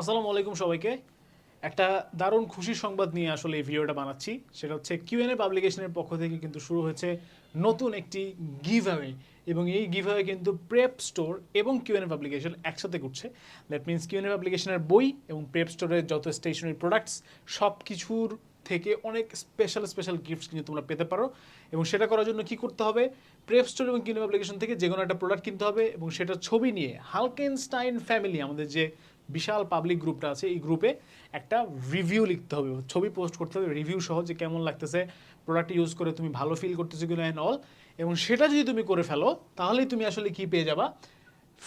আসসালামু আলাইকুম সবাইকে। একটা দারুণ খুশির সংবাদ নিয়ে আসলে এই ভিডিওটা বানাচ্ছি। সেটা হচ্ছে কিউএনএ পাবলিকেশনের পক্ষ থেকে কিন্তু শুরু হয়েছে নতুন একটি গিভ অ্যাওয়ে এবং এই গিভ অ্যাওয়ে কিন্তু প্রেপ স্টোর এবং কিউএনএ পাবলিকেশন একসাথে করছে দ্যাট মিনস কিউএনএ পাবলিকেশনের বই এবং প্রেপ স্টোরের যত স্টেশনারি প্রোডাক্টস সব কিছুর থেকে অনেক স্পেশাল স্পেশাল গিফটস কিন্তু তোমরা পেতে পারো। এবং সেটা করার জন্য কি করতে হবে? প্রেপ স্টোর এবং কিউএনএ পাবলিকেশন থেকে যে কোনো একটা প্রোডাক্ট কিনতে হবে এবং সেটা ছবি নিয়ে হালকেনস্টাইন ফ্যামিলি আমাদের যে বিশাল পাবলিক গ্রুপটা আছে, এই গ্রুপে একটা রিভিউ লিখতে হবে, ছবি পোস্ট করতে হবে রিভিউ সহ যে কেমন লাগতেছে প্রোডাক্ট ইউজ করে তুমি ভালো ফিল করতেছো কিনা অ্যান্ড অল এবং সেটা যদি তুমি করে ফেলো, তাহলেই তুমি আসলে কি পেয়ে যাবা?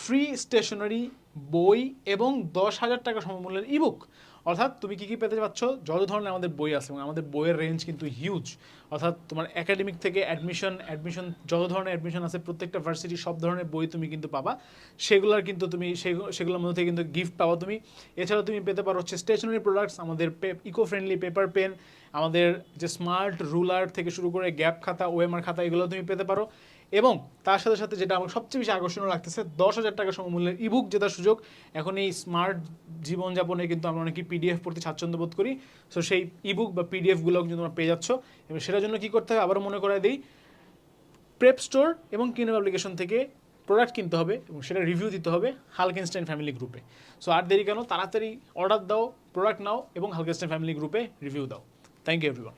ফ্রি স্টেশনারি বই এবং দশ হাজার টাকা সমমূল্যের ইবুক অর্থাৎ তুমি কি কি পেতে পাচ্ছ যত ধরনের আমাদের বই আছে, এবং আমাদের বইয়ের রেঞ্জ কিন্তু হিউজ অর্থাৎ তোমার একাডেমিক থেকে অ্যাডমিশন অ্যাডমিশন যত ধরনের অ্যাডমিশন আছে, প্রত্যেকটা ভার্সিটি সব ধরনের বই তুমি কিন্তু পাবা। সেগুলোর কিন্তু তুমি, সেগু- সেগুলোর মধ্যে থেকে কিন্তু গিফট পাবা তুমি। এছাড়াও তুমি পেতে পারো হচ্ছে স্টেশনারি প্রোডাক্টস আমাদের ইকো ফ্রেন্ডলি পেপার পেন আমাদের যে স্মার্ট রুলার থেকে শুরু করে গ্যাপ খাতা ওএমআর খাতা, এগুলো তুমি পেতে পারো। এবং তার সাথে সাথে যেটা আমার সবচেয়ে বেশি আকর্ষণীয় লাগতেছে, দশ হাজার টাকা সমমূল্যের ইবুক জেতার সুযোগ। এখন এই স্মার্ট জীবনযাপনে কিন্তু আমরা অনেকেই পিডিএফ পড়তে স্বাচ্ছন্দ্য বোধ করি। সো সেই ইবুক বা পিডিএফগুলো কিন্তু তোমরা পেয়ে যাচ্ছ। এবং সেটার জন্য কি করতে হবে? আবারও মনে করায় দিই প্রেপ স্টোর এবং কিনো অ্যাপ্লিকেশন থেকে প্রোডাক্ট কিনতে হবে এবং সেটা রিভিউ দিতে হবে হালকেনস্টাইন ফ্যামিলি গ্রুপে সো আর দেরি কেন? তাড়াতাড়ি অর্ডার দাও প্রোডাক্ট নাও এবং হালকেনস্টাইন ফ্যামিলি গ্রুপে রিভিউ দাও। Thank you everyone